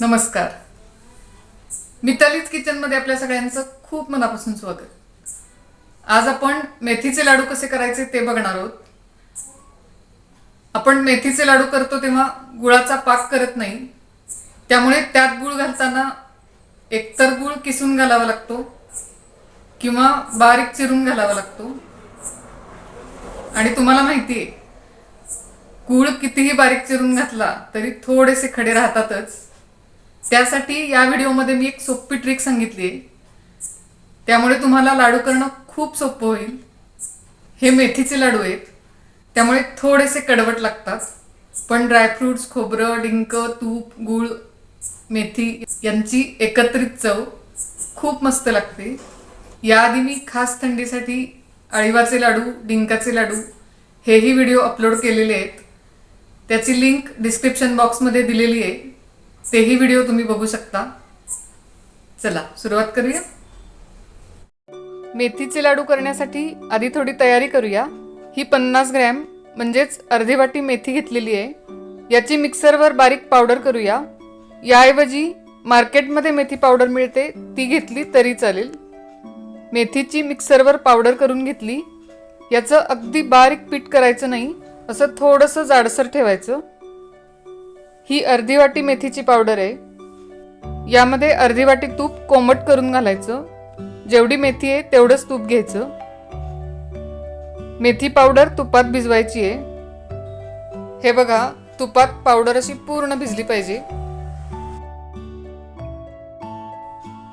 नमस्कार. मितालीज किचनमध्ये आपल्या सगळ्यांचं खूप मनापासून स्वागत. आज आपण मेथीचे लाडू कसे करायचे ते बघणार आहोत. आपण मेथीचे लाडू करतो तेव्हा गुळाचा पाक करत नाही. त्यामुळे त्यात गुळ घालताना एकतर गुळ किसून घालावा लागतो किंवा बारीक चिरून घालावा लागतो. आणि तुम्हाला माहिती आहे गूळ कितीही बारीक चिरून घातला तरी थोडेसे खडे राहतातच. त्यासाठी या व्हिडिओमध्ये मी एक सोपी ट्रिक सांगितली आहे. त्यामुळे तुम्हाला लाडू करणं खूप सोपं होईल. हे मेथीचे लाडू आहेत. त्यामुळे थोडेसे कडवट लागतात. पण ड्रायफ्रुट्स खोबरं डिंक तूप गूळ मेथी यांची एकत्रित चव खूप मस्त लागते. याआधी मी खास थंडीसाठी अळीवाचे लाडू डिंकाचे लाडू हेही व्हिडिओ अपलोड केलेले आहेत. त्याची लिंक डिस्क्रिप्शन बॉक्समध्ये दिलेली आहे. तेही व्हिडिओ तुम्ही बघू शकता. चला सुरुवात करूया. मेथीचे लाडू करण्यासाठी आधी थोडी तयारी करूया. ही पन्नास ग्रॅम म्हणजेच अर्धी वाटी मेथी घेतलेली आहे. याची मिक्सरवर बारीक पावडर करूया. याऐवजी मार्केटमध्ये मेथी पावडर मिळते ती घेतली तरी चालेल. मेथीची मिक्सरवर पावडर करून घेतली. याचं अगदी बारीक पीठ करायचं नाही असं थोडंसं जाडसर ठेवायचं. ही अर्धी वाटी मेथीची पावडर आहे. यामध्ये अर्धी वाटी तूप कोमट करून घालायचं. जेवढी मेथी आहे तेवढंच तूप घ्यायचं. मेथी पावडर तुपात भिजवायची आहे. हे बघा तुपात पावडर अशी पूर्ण भिजली पाहिजे.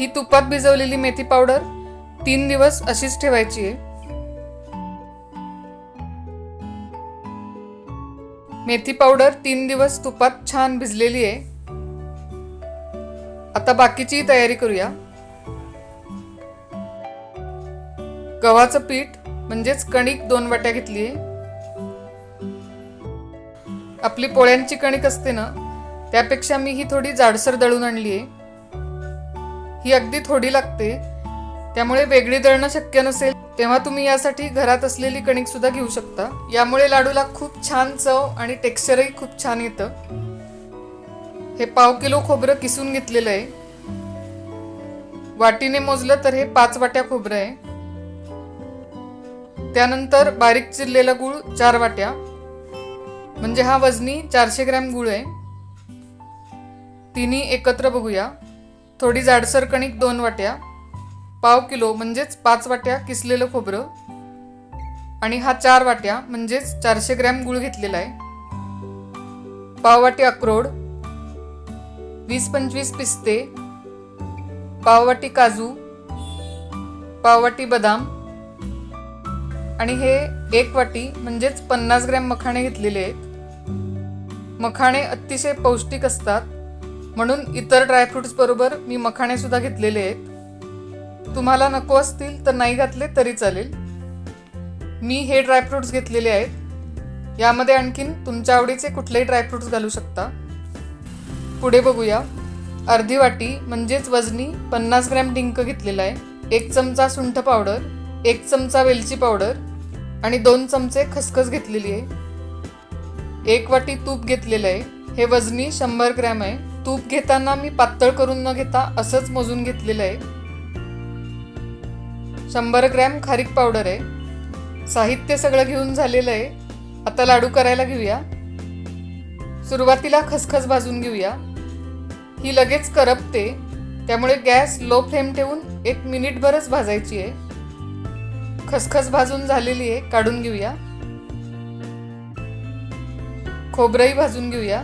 ही तुपात भिजवलेली मेथी पावडर तीन दिवस अशीच ठेवायची आहे. मेथी पावडर तीन दिवस तुपात छान भिजलेली आहे. आता बाकीची तयारी करूया. गव्हाचं पीठ म्हणजेच कणिक दोन वाट्या घेतली आहे. आपली पोळ्यांची कणिक असते ना त्यापेक्षा मी ही थोडी जाडसर दळून आणली आहे. ही अगदी थोडी लागते त्यामुळे वेगळी दळणं शक्य नसेल. तेव्हा तुम्ही यासाठी घरात असलेली कणिक सुद्धा घेऊ शकता. यामुळे लाडूला खूप छान चव आणि टेक्स्चरही खूप छान येतं. हे पाव किलो खोबरं किसून घेतलेलं आहे. वाटीने मोजलं तर हे पाच वाट्या खोबरं आहे. त्यानंतर बारीक चिरलेला गुळ चार वाट्या. म्हणजे हा वजनी चारशे ग्रॅम गुळ आहे. तिन्ही एकत्र बघूया. थोडी जाडसर कणिक दोन वाट्या. पाव किलो म्हणजेच पाच वाट्या किसलेलं खोबरं आणि हा चार वाट्या म्हणजेच चारशे ग्रॅम गुळ घेतलेला आहे. पाव वाटी अक्रोड वीस पंचवीस पिस्ते पाववाटी काजू पाववाटी बदाम आणि हे एक वाटी म्हणजेच पन्नास ग्रॅम मखाणे घेतलेले आहेत. मखाणे अतिशय पौष्टिक असतात. म्हणून इतर ड्रायफ्रुट्सबरोबर मी मखाणेसुद्धा घेतलेले आहेत. तुम्हाला नको असतील तर नाही घातले तरी चालेल. मी हे ड्रायफ्रुट्स घेतलेले आहेत. यामध्ये आणखीन तुमच्या आवडीचे कुठलेही ड्रायफ्रुट्स घालू शकता. पुढे बघूया. अर्धी वाटी म्हणजेच वजनी पन्नास ग्रॅम डिंक घेतलेला आहे. एक चमचा सुंठ पावडर एक चमचा वेलची पावडर आणि दोन चमचे खसखस घेतलेली आहे. एक वाटी तूप घेतलेलं आहे. हे वजनी शंभर ग्रॅम आहे. तूप घेताना मी पातळ करून न घेता असंच मोजून घेतलेलं आहे. शंभर ग्रॅम खारीक पावडर आहे. साहित्य सगळं घेऊन झालेलं आहे. आता लाडू करायला घेऊया. सुरुवातीला खसखस भाजून घेऊया. ही लगेच करपते. त्यामुळे गॅस लो फ्लेम ठेवून एक मिनिटभरच भाजायची आहे. खसखस भाजून झालेली आहे काढून घेऊया. खोबरंही भाजून घेऊया.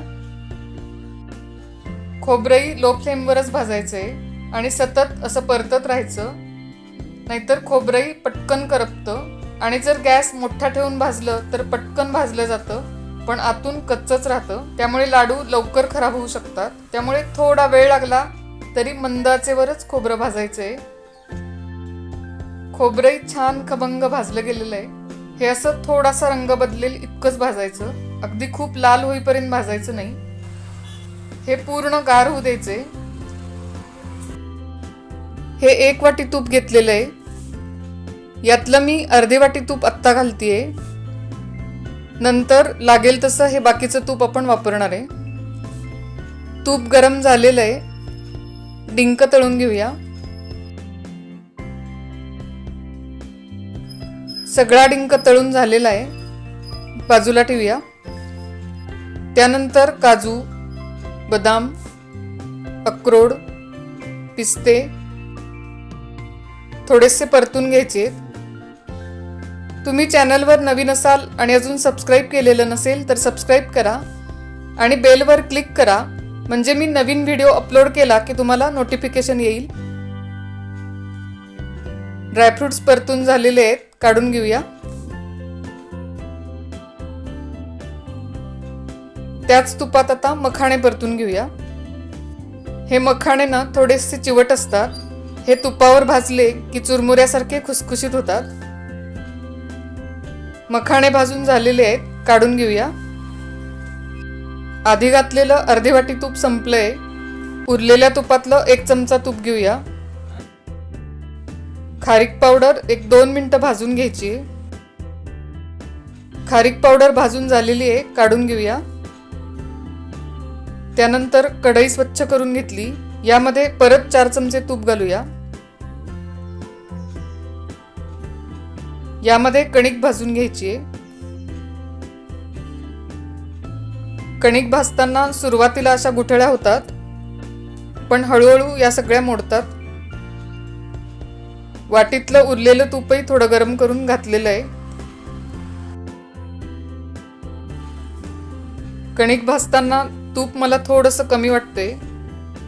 खोबरंही लो फ्लेमवरच भाजायचं आहे आणि सतत असं परतत राहायचं. नाहीतर खोबरंही पटकन करपतं आणि जर गॅस मोठा ठेवून भाजलं तर पटकन भाजलं जातं पण आतून कच्चच राहतं. त्यामुळे लाडू लवकर खराब होऊ शकतात. त्यामुळे थोडा वेळ लागला तरी मंदाचेवरच खोबरं भाजायचं आहे खोबरंही छान खबंग भाजलं गेलेलं आहे. हे असं थोडासा रंग बदलेल इतकंच भाजायचं. अगदी खूप लाल होईपर्यंत भाजायचं नाही. हे पूर्ण गार होऊ द्यायचे हे एक वाटी तूप घेतलेलं आहे. यातलं मी अर्धी वाटी तूप आत्ता घालतीये. नंतर लागेल तसं हे बाकीचं तूप आपण वापरणार आहे. तूप गरम झालेलं आहे. डिंक तळून घेऊया. सगळा डिंक तळून झालेला आहे. बाजूला ठेवूया. त्यानंतर काजू बदाम अक्रोड पिस्ते थोडेसे परतून घ्यायचे. तुम्ही चॅनलवर नवीन असाल आणि अजून सबस्क्राईब केलेलं नसेल तर सबस्क्राईब करा आणि बेलवर क्लिक करा. म्हणजे मी नवीन व्हिडिओ अपलोड केला की तुम्हाला नोटिफिकेशन येईल. ड्रायफ्रुट्स परतून झालेले आहेत. काढून घेऊया. त्याच तुपात आता मखाणे परतून घेऊया. हे मखाणे ना थोडेसे चिवट असतात. हे तुपावर भाजले की चुरमुऱ्यासारखे खुसखुशीत होतात. मखाणे भाजून झालेले आहेत काढून घेऊया. आधी घातलेलं अर्धी वाटी तूप संपलंय. उरलेल्या तुपातलं एक चमचा तूप घेऊया. खारीक पावडर एक दोन मिनटं भाजून घ्यायची. खारीक पावडर भाजून झालेली आहे काढून घेऊया. त्यानंतर कढई स्वच्छ करून घेतली. यामध्ये परत चार चमचे तूप घालूया. यामध्ये कणिक भाजून घ्यायची आहे. कणिक भाजताना सुरुवातीला अशा गुठळ्या होतात पण हळूहळू या सगळ्या मोडतात. वाटीतलं उरलेलं तूपही थोडं गरम करून घातलेलं आहे. कणिक भाजताना तूप मला थोडंसं कमी वाटते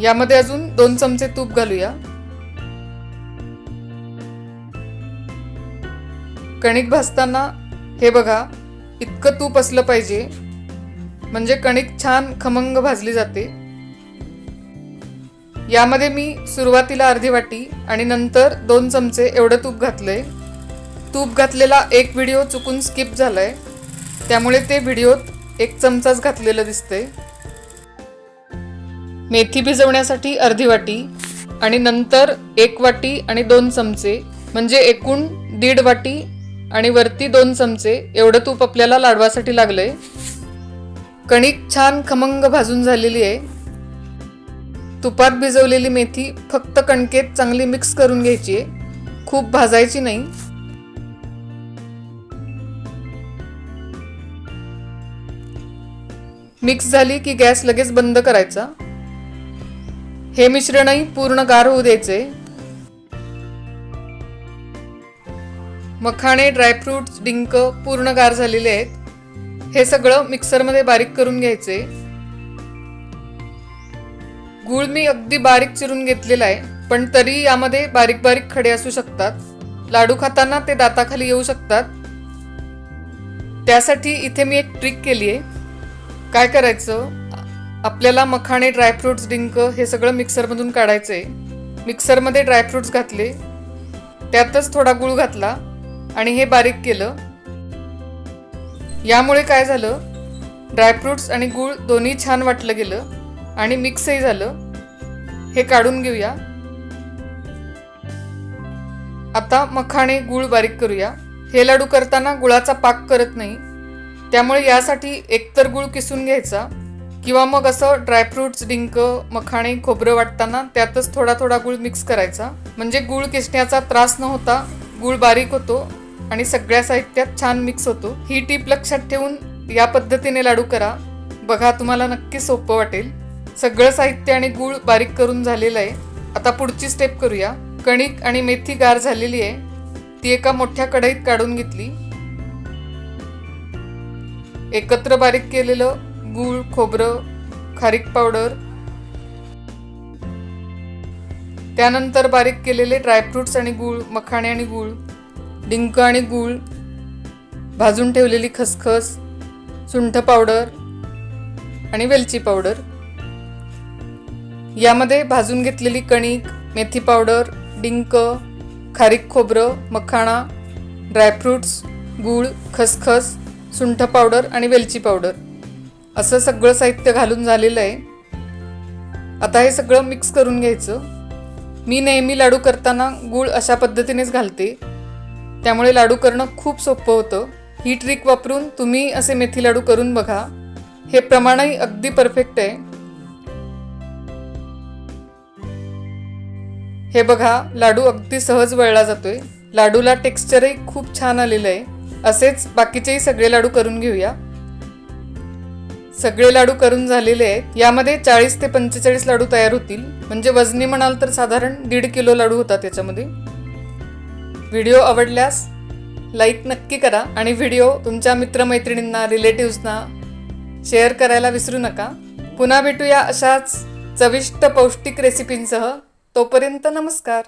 यामध्ये अजून दोन चमचे तूप घालूया. कणिक भाजताना हे बघा इतकं तूप असलं पाहिजे. म्हणजे कणिक छान खमंग भाजली जाते. यामध्ये मी सुरुवातीला अर्धी वाटी आणि नंतर दोन चमचे एवढं तूप घातलंय. तूप घातलेला एक व्हिडिओ चुकून स्किप झालाय. त्यामुळे ते व्हिडिओत एक चमचाच घातलेलं दिसतंय. मेथी भिजवण्यासाठी अर्धी वाटी आणि नंतर एक वाटी आणि दोन चमचे म्हणजे एकूण दीड वाटी आणि वरती दोन चमचे एवढं तूप आपल्याला लाडवासाठी लागलंय. कणिक छान खमंग भाजून झालेली आहे. तुपात भिजवलेली मेथी फक्त कणकेत चांगली मिक्स करून घ्यायची आहे. खूप भाजायची नाही. मिक्स झाली की गॅस लगेच बंद करायचा. हे मिश्रणही पूर्ण गार होऊ द्यायचे. मखाणे ड्रायफ्रूट्स डिंक पूर्ण गार झालेले आहेत. हे सगळं मिक्सरमध्ये बारीक करून घ्यायचे. गूळ मी अगदी बारीक चिरून घेतलेला आहे पण तरी यामध्ये बारीक बारीक खडे असू शकतात. लाडू खाताना ते दाताखाली येऊ शकतात. त्यासाठी इथे मी एक ट्रिक केली आहे. काय करायचं? आपल्याला मखाणे ड्रायफ्रूट्स डिंक हे सगळं मिक्सरमधून काढायचं आहे मिक्सरमध्ये ड्रायफ्रूट्स घातले. त्यातच थोडा गूळ घातला. आणि हे बारीक केलं. यामुळे काय झालं? ड्रायफ्रुट्स आणि गूळ दोन्ही छान वाटलं गेलं आणि मिक्सही झालं. हे काढून घेऊया. आता मखाणे गूळ बारीक करूया. हे लाडू करताना गुळाचा पाक करत नाही. त्यामुळे यासाठी एकतर गूळ किसून घ्यायचा किंवा मग असं ड्रायफ्रुट्स डिंक मखाणे खोबरं वाटताना त्यातच थोडा थोडा गूळ मिक्स करायचा. म्हणजे गूळ किसण्याचा त्रास न होता गूळ बारीक होतो. आणि सगळ्या साहित्यात छान मिक्स होतो. ही टीप लक्षात ठेवून या पद्धतीने लाडू करा. बघा तुम्हाला नक्की सोपं वाटेल. सगळं साहित्य आणि गूळ बारीक करून झालेलं आहे. आता पुढची स्टेप करूया. कणिक आणि मेथी गार झालेली आहे. ती एका मोठ्या कढईत काढून घेतली. एकत्र बारीक केलेलं गूळ खोबरं खारीक पावडर त्यानंतर बारीक केलेले ड्रायफ्रुट्स आणि गूळ मखाणे आणि गूळ. डिंक आणि गूळ भाजून ठेवलेली खसखस सुंठ पावडर आणि वेलची पावडर. यामध्ये भाजून घेतलेली कणिक मेथी पावडर डिंक खारीक खोबरं मखाणा ड्रायफ्रुट्स गूळ खसखस सुंठ पावडर आणि वेलची पावडर. असं सगळं साहित्य घालून झालेलं आहे. आता हे सगळं मिक्स करून घ्यायचं. मी नेहमी लाडू करताना गूळ अशा पद्धतीनेच घालते. त्यामुळे लाडू करणं खूप सोपं होतं. ही ट्रिक वापरून तुम्ही असे मेथी लाडू करून बघा. हे प्रमाणही अगदी परफेक्ट आहे. हे बघा लाडू अगदी सहज वळला जातोय. लाडूला टेक्स्चरही खूप छान आलेलं आहे. असेच बाकीचेही सगळे लाडू करून घेऊया. सगळे लाडू करून झालेले आहेत. यामध्ये चाळीस ते पंचेचाळीस लाडू तयार होतील. म्हणजे वजनी म्हणाल तर साधारण दीड किलो लाडू होता त्याच्यामध्ये व्हिडिओ आवडल्यास लाईक नक्की करा आणि व्हिडिओ तुमच्या मित्रमैत्रिणींना रिलेटिव्सना शेअर करायला विसरू नका. पुन्हा भेटूया अशाच चविष्ट पौष्टिक रेसिपींसह. तोपर्यंत नमस्कार.